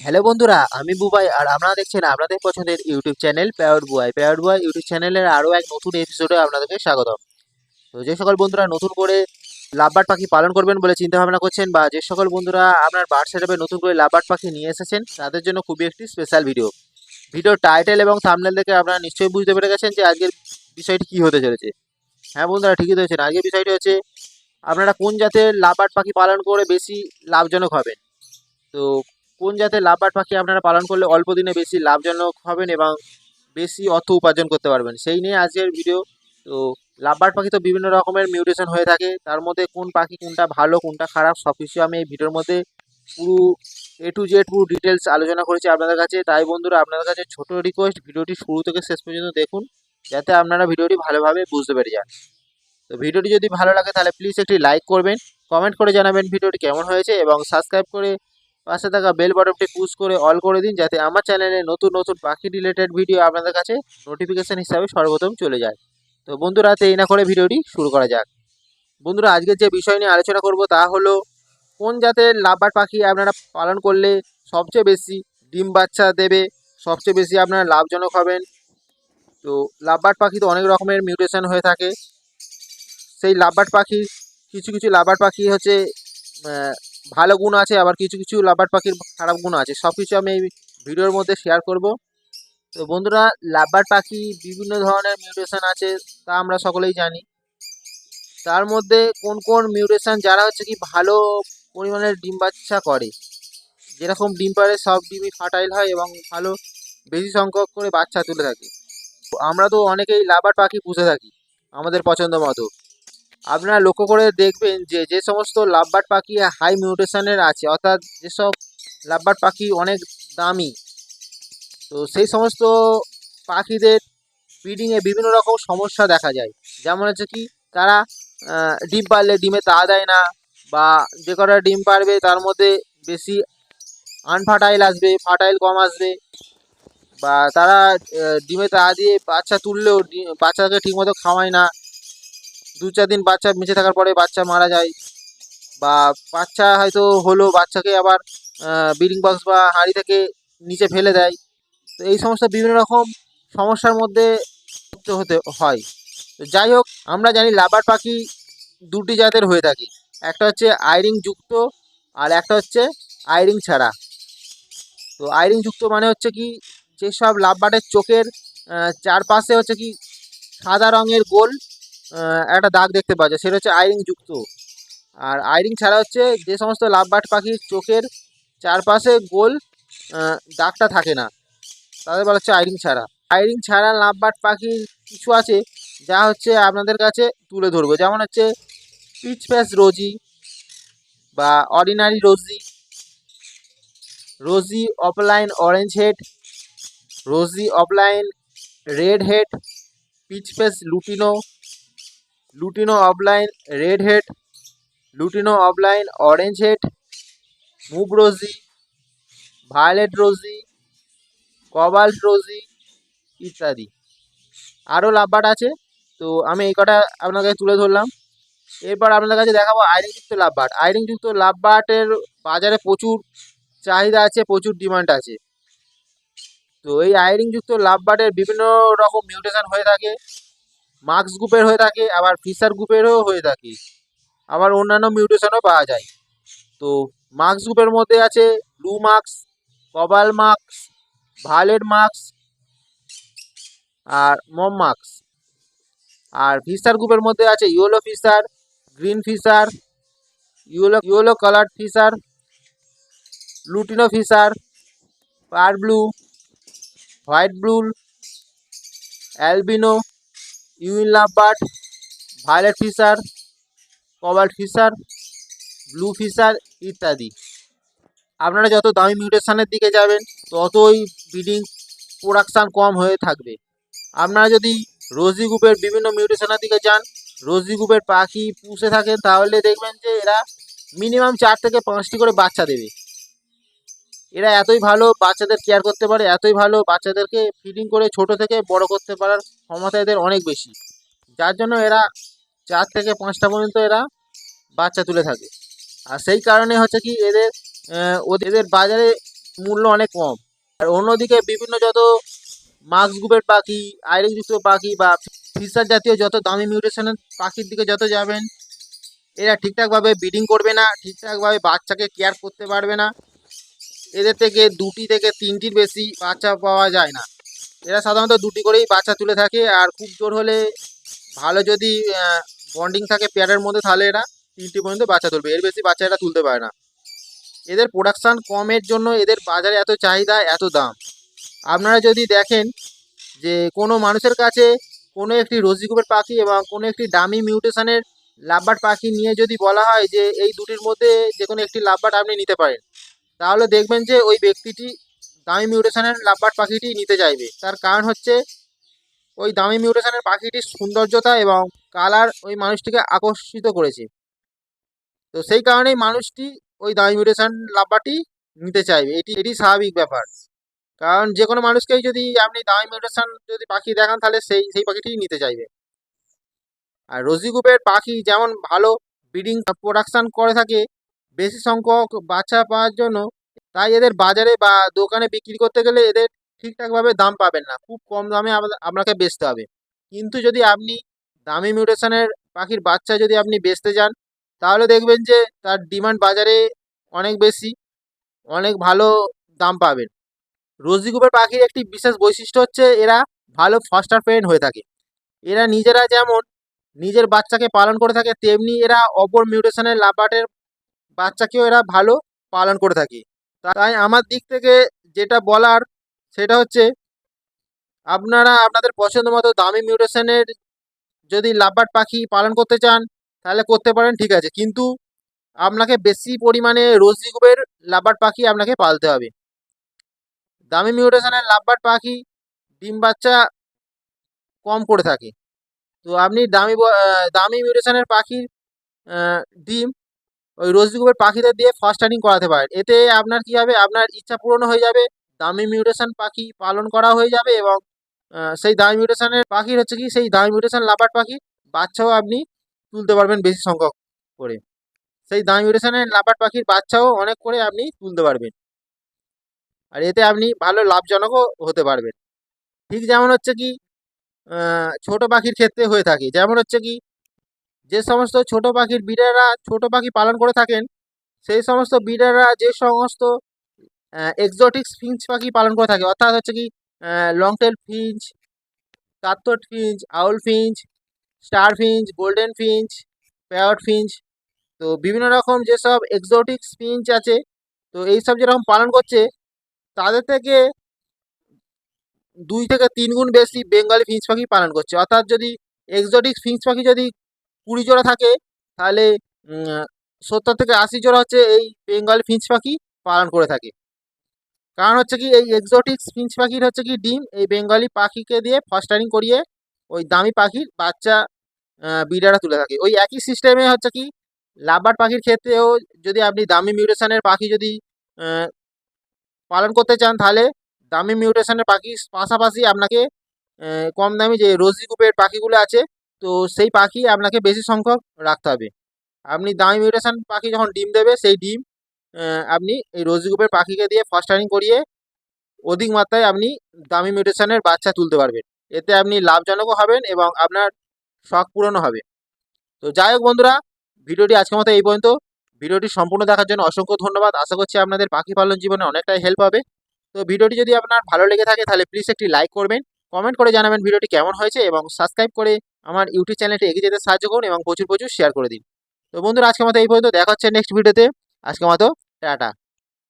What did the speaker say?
Hello বন্ধুরা, আমি বুবাই আর আপনারা দেখছেন আপনাদের পছন্দের ইউটিউব চ্যানেল প্যাওয়ার বুয়াই প্যাওয়ার বুয়াই ইউটিউব চ্যানেলের আরও এক নতুন এপিসোডে আপনাদেরকে স্বাগতম। তো যে সকল বন্ধুরা নতুন করে লাভবার্ড পাখি পালন করবেন বলে চিন্তা ভাবনা করছেন বা যে সকল বন্ধুরা আপনার বার্ড সেটআপে নতুন করে লাভবার্ড পাখি নিয়ে এসেছেন, তাদের জন্য খুবই একটি স্পেশাল ভিডিও ভিডিওর টাইটেল এবং থাম্বনেল দেখে আপনারা নিশ্চয়ই বুঝতে পেরে গেছেন যে আজকের বিষয়টি কী হতে চলেছে। হ্যাঁ বন্ধুরা, ঠিকই ধরেছেন আজকের বিষয়টি হচ্ছে, আপনারা কোন জাতের লাভবার্ড পাখি পালন করে বেশি লাভজনক হবেন? তো কোন জাতের লাভবার্ড পাখি আপনারা পালন করলে অল্প দিনে বেশি লাভজনক হবেন এবং বেশি অর্থ উপার্জন করতে পারবেন? সেই নিয়ে আজকের ভিডিও তো লাভবার্ড পাখি তো বিভিন্ন রকমের মিউটেশন হয়ে থাকে। তার মধ্যে কোন পাখি কোনটা ভালো, কোনটা খারাপ সব কিছু আমি এই ভিডিওর মধ্যে পুরো এ টু জেড পুরো ডিটেলস আলোচনা করেছি আপনাদের কাছে। তাই বন্ধুরা, আপনাদের কাছে ছোট রিকোয়েস্ট ভিডিওটি শুরু থেকে শেষ পর্যন্ত দেখুন, যাতে আপনারা ভিডিওটি ভালোভাবে বুঝতে পেরে যান। তো ভিডিওটি যদি ভালো লাগে, তাহলে প্লিজ একটি লাইক করবেন কমেন্ট করে জানাবেন ভিডিওটি কেমন হয়েছে এবং সাবস্ক্রাইব করে পাশে থাকা বেল বাটনটি পুশ করে অল করে দিন যাতে আমার চ্যানেলে নতুন নতুন পাখি রিলেটেড ভিডিও আপনাদের কাছে নোটিফিকেশান হিসাবে সর্বপ্রথম চলে যায়। তো বন্ধুরা এই না করে ভিডিওটি শুরু করা যাক। বন্ধুরা, আজকের যে বিষয় নিয়ে আলোচনা করব তা হলো, কোন জাতের লাভবার পাখি আপনারা পালন করলে সবচেয়ে বেশি ডিম বাচ্চা দেবে, সবচেয়ে বেশি আপনারা লাভজনক হবেন? তো লাভবার্ড পাখি তো অনেক রকমের মিউটেশন হয়ে থাকে। সেই লাভবার্ড পাখির কিছু কিছু লাভবার্ড পাখি হচ্ছে ভালো গুণ আছে, আবার কিছু কিছু লাভবার্ড পাখির খারাপ গুণ আছে। সব কিছু আমি এই ভিডিওর মধ্যে শেয়ার করব। তো বন্ধুরা লাভবার্ড পাখি বিভিন্ন ধরনের মিউটেশন আছে, তা আমরা সকলেই জানি। তার মধ্যে কোন কোন মিউটেশন যারা হচ্ছে কি ভালো পরিমাণের ডিম বাচ্চা করে, যেরকম ডিম পারে সব ডিমই ফার্টাইল হয় এবং ভালো বেশি সংখ্যক করে বাচ্চা তুলে থাকে। আমরা তো অনেকেই লাভবার্ড পাখি পুষে থাকি, আমাদের পছন্দ মতো। আপনারা লক্ষ্য করে দেখবেন যে যে সমস্ত লাভবার্ড পাখি হাই মিউটেশনের আছে, অর্থাৎ যেসব লাভবার্ড পাখি অনেক দামি। তো সেই সমস্ত পাখিদের ব্রিডিংয়ে বিভিন্ন রকম সমস্যা দেখা যায়। যেমন হচ্ছে কি, তারা ডিম পারলে ডিমে তা দেয় না, বা যে কটা ডিম পারবে তার মধ্যে বেশি আনফার্টাইল আসবে ফার্টাইল কম আসবে, বা তারা ডিমে তা দিয়ে বাচ্চা তুললেও, বাচ্চাকে ঠিকমতো খাওয়ায় না। দু চার দিন বাচ্চা বেঁচে থাকার পরে বাচ্চা মারা যায় বা বাচ্চা হয়তো হলো, বাচ্চাকে আবার ব্রিডিং বক্স বা হাঁড়ি থেকে নিচে ফেলে দেয়। তো এই সমস্ত বিভিন্ন রকম সমস্যার মধ্যে হতে হয়। তো যাই হোক, আমরা জানি লাবার পাখি দুটি জাতের হয়ে থাকে। একটা হচ্ছে আইরিং যুক্ত আর একটা হচ্ছে আইরিং ছাড়া। তো আইরিং যুক্ত মানে হচ্ছে কি যেসব লাভবার্ডের চোখের চারপাশে হচ্ছে কি সাদা রঙের গোল একটা দাগ দেখতে পাওয়া যায়, সেটা হচ্ছে আইরিং যুক্ত। আর আইরিং ছাড়া হচ্ছে যে সমস্ত লাভবার্ড পাখির চোখের চারপাশে গোল দাগটা থাকে না। তাদের বলা হচ্ছে আইরিং ছাড়া। আইরিং ছাড়া লাভবার্ড পাখি কিছু আছে যা হচ্ছে আপনাদের কাছে তুলে ধরবো। যেমন হচ্ছে পিচ প্যাস রোজি বা ordinary rosy rosy offline orange head, rosy offline red head, peach faced lutino lutino offline red head lutino offline orange head mauve rosy violet rosy cobalt rosy ইত্যাদি আরও লাভবার্ড আছে, তো আমি এই কটা আপনার কাছে তুলে ধরলাম। এরপর আপনাদের কাছে দেখাবো আইরিংযুক্ত লাভবার্ড আইরিংযুক্ত লাভবার্ডের বাজারে প্রচুর চাহিদা আছে, প্রচুর ডিমান্ড আছে। তো এই আইরিংযুক্ত লাভবার্ডের বিভিন্ন রকম মিউটেশন হয়ে থাকে। মার্কস গ্রুপের হয়ে থাকে, আবার ফিশার গ্রুপেরও হয়ে থাকে। আবার অন্যান্য মিউটেশনও পাওয়া যায়। তো মার্কস গ্রুপের মধ্যে আছে blue masked cobalt masked, violet masked আর মম মার্কস। আর ফিশার গ্রুপের মধ্যে আছে yellow Fischer green Fischer yellow yellow colour Fischer lutino Fischer parblue, white blue, albino ইউইন lovebird violet Fischer cobalt Fischer blue Fischer ইত্যাদি। আপনারা যত দামি মিউটেশনের দিকে যাবেন, ততই ব্রিডিং প্রোডাকশান কম হয়ে থাকবে। আপনারা যদি রোজি গ্রুপের বিভিন্ন মিউটেশনের দিকে যান, রোজি গ্রুপের পাখি পুষে থাকেন, তাহলে দেখবেন যে এরা মিনিমাম চার থেকে পাঁচটি করে বাচ্চা দেবে। এরা এতই ভালো বাচ্চাদের কেয়ার করতে পারে, এতই ভালো বাচ্চাদেরকে ফিডিং করে ছোট থেকে বড় করতে পারার ক্ষমতা এদের অনেক বেশি। যার জন্য এরা চার থেকে পাঁচটা পর্যন্ত এরা বাচ্চা তুলে থাকে। আর সেই কারণে হচ্ছে কি এদের ওদের বাজারে মূল্য অনেক কম। আর অন্যদিকে বিভিন্ন যত মাস্ক গ্রুপের পাখি আইরিনযুক্ত পাখি বা ফিশার জাতীয় যত দামি মিউটেশনের পাখির দিকে যত যাবেন, এরা ঠিকঠাকভাবে ব্রিডিং করবে না, ঠিকঠাকভাবে বাচ্চাকে কেয়ার করতে পারবে না। এদের থেকে দুটি থেকে তিনটির বেশি বাচ্চা পাওয়া যায় না। এরা সাধারণত দুটি করেই বাচ্চা তুলে থাকে, আর খুব জোর হলে ভালো যদি বন্ডিং থাকে পেয়ারের মধ্যে, তাহলে এরা তিনটি পর্যন্ত বাচ্চা তুলবে। এর বেশি বাচ্চা এরা তুলতে পারে না। এদের প্রোডাকশান কমের জন্য এদের বাজারে এত চাহিদা, এত দাম। আপনারা যদি দেখেন যে কোনো মানুষের কাছে কোনো একটি রসিকুপের পাখি এবং কোনো একটি ডামি মিউটেশনের লাভবার্ড পাখি নিয়ে যদি বলা হয় যে এই দুটির মধ্যে যে কোনো একটি লাভবার্ড আপনি নিতে পারেন তাহলে দেখবেন যে ওই ব্যক্তিটি দামি মিউটেশনের লাভবার্ড পাখিটি নিতে চাইবে। তার কারণ হচ্ছে ওই দামি মিউটেশনের পাখিটির সৌন্দর্যতা এবং কালার ওই মানুষটিকে আকর্ষিত করেছে। তো সেই কারণেই মানুষটি ওই দামি মিউটেশন লাভবার্ডটি নিতে চাইবে। এটি এটি স্বাভাবিক ব্যাপার। কারণ যে কোনো মানুষকেই যদি আপনি দামি মিউটেশন যদি পাখি দেখান, তাহলে সেই সেই পাখিটি নিতে চাইবে। আর রোজি গ্রুপের পাখি যেমন ভালো ব্রিডিং, প্রোডাকশান করে থাকে বেশি সংখ্যক বাচ্চা পাওয়ার জন্য তাই এদের বাজারে বা দোকানে বিক্রি করতে গেলে এদের ঠিকঠাকভাবে দাম পাবেন না। খুব কম দামে আপনাকে বেচতে হবে। কিন্তু যদি আপনি দামি মিউটেশনের পাখির বাচ্চা যদি আপনি বেচতে যান, তাহলে দেখবেন যে তার ডিমান্ড বাজারে অনেক বেশি, অনেক ভালো দাম পাবেন। রোজি গ্রুপের পাখির একটি বিশেষ বৈশিষ্ট্য হচ্ছে এরা ভালো ফস্টার পেরেন্ট হয়ে থাকে। এরা নিজেরা যেমন নিজের বাচ্চাকে পালন করে থাকে, তেমনি এরা অপর মিউটেশনের লাভার্টের বাচ্চাকেও এরা ভালো পালন করে থাকে। তাই আমার দিক থেকে যেটা বলার সেটা হচ্ছে, আপনারা আপনাদের পছন্দ মতো দামি মিউটেশনের যদি লাভবার্ড পাখি পালন করতে চান, তাহলে করতে পারেন, ঠিক আছে। কিন্তু আপনাকে বেশি পরিমাণে রোজি গ্রুপের পাখি আপনাকে পালতে হবে। দামি মিউটেশনের লাভবার্ড পাখি ডিম বাচ্চা কম করে থাকে। তো আপনি দামি দামি মিউটেশনের পাখির ডিম ওই রোজি পাখিদের দিয়ে ফার্স্ট টার্নিং করাতে পারেন। এতে আপনার কি হবে? আপনার ইচ্ছা পূরণ হয়ে যাবে, দামি মিউটেশন পাখি পালন করা হয়ে যাবে এবং সেই দামি মিউটেশনের পাখির হচ্ছে কি? সেই দামি মিউটেশন লাভার পাখি, বাচ্চাও আপনি তুলতে পারবেন বেশি সংখ্যক করে। সেই দামি মিউটেশনের লাভার পাখির বাচ্চাও অনেক করে আপনি তুলতে পারবেন। আর এতে আপনি ভালো লাভজনকও হতে পারবেন। ঠিক যেমন হচ্ছে কি ছোট পাখির ক্ষেত্রে হয়ে থাকে। যেমন হচ্ছে কি যে সমস্ত ছোট পাখির বিড়াররা ছোট পাখি পালন করে থাকেন, সেই সমস্ত বিড়াররা যে সমস্ত এক্সোটিক ফিঞ্চ পাখি পালন করে থাকে, অর্থাৎ হচ্ছে কি long tail finch cutthroat finch owl finch star finch golden finch parrot finch তো বিভিন্ন রকম যেসব এক্সোটিক ফিঞ্চ আছে, তো এইসব যেরকম পালন করছে, তাদের থেকে দুই থেকে তিন গুণ বেশি বেঙ্গলি ফিঞ্চ পাখি পালন করছে। অর্থাৎ যদি এক্সোটিক ফিঞ্চ পাখি যদি কুড়ি জোড়া থাকে, তাহলে সত্তর থেকে আশি জোড়া হচ্ছে এই বেঙ্গল ফিঞ্চ পাখি পালন করে থাকে। কারণ হচ্ছে কি, এই এক্সোটিক ফিঞ্চ পাখির হচ্ছে কি ডিম, এই বেঙ্গলি পাখিকে দিয়ে ফস্টারিং করিয়ে ওই দামি পাখির বাচ্চা বিড়ারা তুলে থাকে। ওই একই সিস্টেমে হচ্ছে কি লাভবার্ড পাখির ক্ষেত্রেও যদি আপনি দামি মিউটেশনের পাখি যদি পালন করতে চান, তাহলে দামি মিউটেশনের পাখির পাশাপাশি আপনাকে কম দামি যে রোজি গ্রুপের পাখিগুলো আছে তো সেই পাখি আপনাকে বেশি সংখ্যক রাখতে হবে। আপনি দামি মিউটেশন পাখি যখন ডিম দেবে, সেই ডিম আপনি এই রোজি গ্রুপের পাখিকে দিয়ে ফাস্টারিং করিয়ে অধিক মাত্রায় আপনি দামি মিউটেশনের বাচ্চা তুলতে পারবেন। এতে আপনি লাভজনকও হবেন এবং আপনার শখ পূরণও হবে। তো যাই হোক বন্ধুরা, ভিডিওটি আজকের মতো এই পর্যন্ত। ভিডিওটি সম্পূর্ণ দেখার জন্য অসংখ্য ধন্যবাদ। আশা করছি আপনাদের পাখি পালন জীবনে অনেকটাই হেল্প হবে। তো ভিডিওটি যদি আপনার ভালো লেগে থাকে, তাহলে প্লিজ একটি লাইক করবেন কমেন্ট করে জানাবেন ভিডিওটি কেমন হয়েছে এবং সাবস্ক্রাইব করে আমার ইউটিউব চ্যানেলটি এগিয়ে যেতে সাহায্য করুন এবং প্রচুর প্রচুর শেয়ার করে দিন। তো বন্ধুরা আজকে মতো এই পর্যন্ত। দেখা হচ্ছে নেক্সট ভিডিওতে আজকে মতো, টাটা।